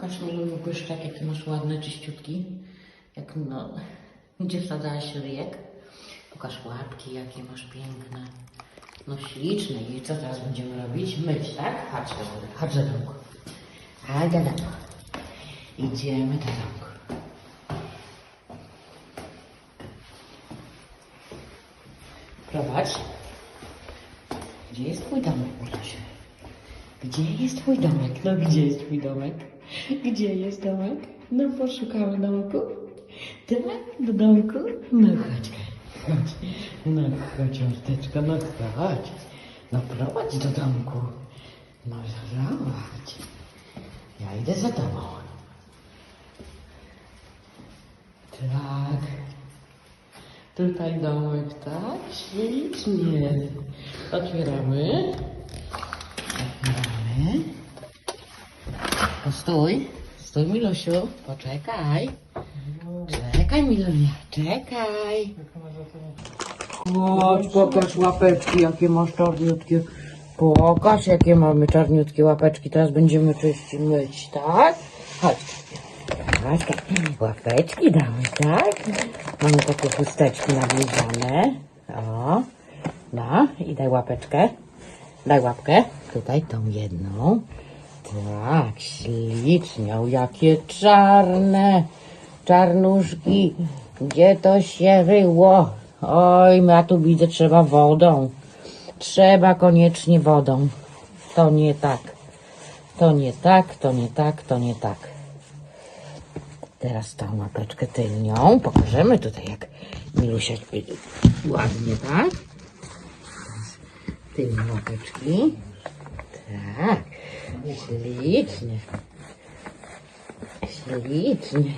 Pokaż mi Lulu pyszczek, jaki masz ładny, czyściutki. Jak no, gdzie wsadzałaś ryjek? Pokaż łapki, jakie masz piękne. No śliczne. I co teraz będziemy robić? Myć, tak? Chodź chodź do domku. Chodź do domku. Idziemy do domku. Prowadź. Gdzie jest twój domek? Gdzie jest twój domek? No gdzie jest twój domek? Gdzie jest domek? No poszukamy domku. Tak? Do domku? No chodź, chodź. No chodź, Marteczko, no chodź. No prowadź do domku. No prowadź. Ja idę za tobą. Tak. Tutaj domek, tak? Ślicznie. Otwieramy. Postój. Stój, Milusiu. Poczekaj. Czekaj, Milunia. Czekaj. Chodź, pokaż łapeczki, jakie masz czarniutkie. Pokaż, jakie mamy czarniutkie łapeczki. Teraz będziemy czyścić myć, tak? Chodź. Chodź, tak. łapeczki damy, tak? Mamy takie chusteczki nawilżone. O, no i daj łapeczkę. Daj łapkę. Tutaj tą jedną. Tak, ślicznie. O, jakie czarne. Czarnuszki. Gdzie to się ryło? Oj, ja tu widzę, trzeba wodą. Trzeba koniecznie wodą. To nie tak. To nie tak, to nie tak, to nie tak. Teraz tą łapeczkę tylnią. Pokażemy tutaj, jak Milusia ładnie, tak? Tylne łapeczki. Tak, ślicznie. Ślicznie,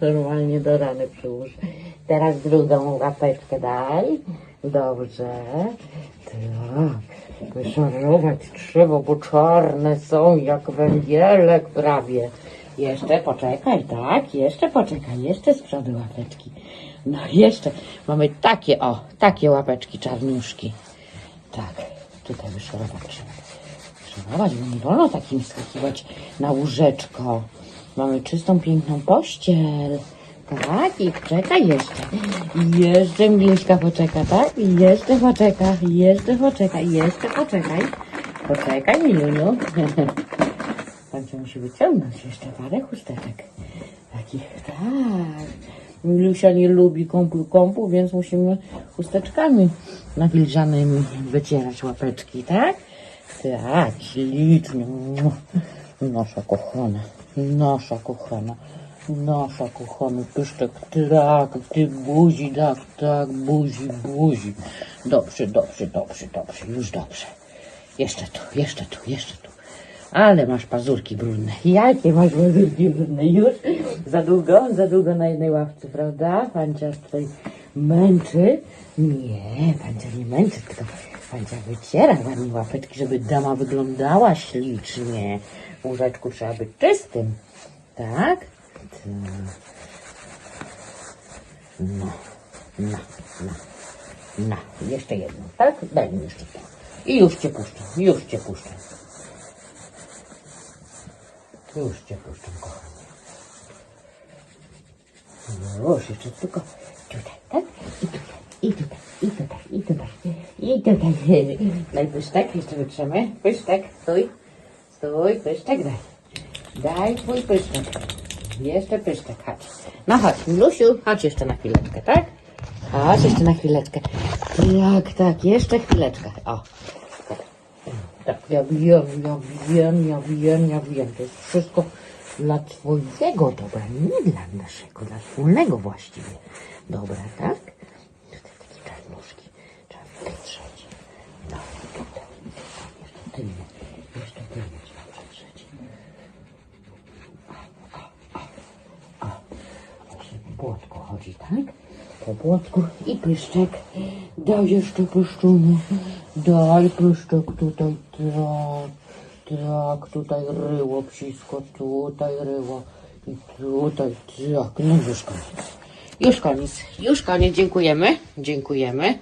normalnie do rany przyłóż. Teraz drugą łapeczkę daj. Dobrze. Tak. Wyszarować trzeba, bo czarne są jak węgielek prawie. Jeszcze poczekaj, tak? Jeszcze poczekaj, jeszcze z przodu łapeczki. No jeszcze. Mamy takie, o, takie łapeczki czarniuszki. Tak, tutaj wyszorować. Szanować, bo nie wolno takim skakiwać na łóżeczko. Mamy czystą, piękną pościel. Tak, i czekaj jeszcze. Jeszcze Miluśka poczeka, tak? I jeszcze poczeka, jeszcze poczeka, jeszcze poczekaj. Poczekaj, Miluniu. Pan cię musi wyciągnąć jeszcze parę chusteczek. Takich, tak. Milusia nie lubi kąpu, kąpu, więc musimy chusteczkami nawilżanymi wycierać łapeczki, tak? Tak, ślicznie. Nasza kochana, nasza kochana, nasza kochana pyszczek, tak, ty buzi, tak, tak, buzi, buzi. Dobrze, dobrze, dobrze, dobrze, już dobrze. Jeszcze tu, jeszcze tu, jeszcze tu. Ale masz pazurki brudne. Jakie masz pazurki brudne? Już? Za długo? Za długo na jednej ławce, prawda? Panciarz tutaj męczy. Nie, pancia nie męczy, tylko pancia wyciera ładnie łapeczki, żeby dama wyglądała ślicznie. Łóżeczku trzeba być czystym. Tak? No, no, no, no. Jeszcze jedną, tak? Daj mi jeszcze to. I już cię puszczam, już cię puszczam. Już cię puszczam, kochanie. Już, jeszcze tylko tutaj, tak? I tutaj, i tutaj, i tutaj, i tutaj, i tutaj. Daj pysztek, jeszcze wytrzemy. Pysztek, stój. Stój, pysztek daj. Daj twój pysztek. Jeszcze pysztek, chodź. No chodź, Milusiu, chodź jeszcze na chwileczkę, tak? Chodź jeszcze na chwileczkę. Tak, tak, jeszcze chwileczkę. O. Tak, tak, ja wiem, ja wiem, ja wiem, ja wiem. To jest wszystko dla twojego dobra, nie dla naszego, dla wspólnego właściwie. Dobra, tak? Tutaj takie czarnuszki. Trzeba wytrzeć. No, tutaj. Jeszcze tylnie. Jeszcze tylnie trzeba przetrzeć. O, właśnie po płotku chodzi, tak? Po płotku i pyszczek. Daj jeszcze pyszczuny. Daj pyszczek tutaj. Tak, tutaj ryło psisko, tutaj ryło. I tutaj, tak. No już koniec. Już koniec, już koniec. Dziękujemy. Dziękujemy.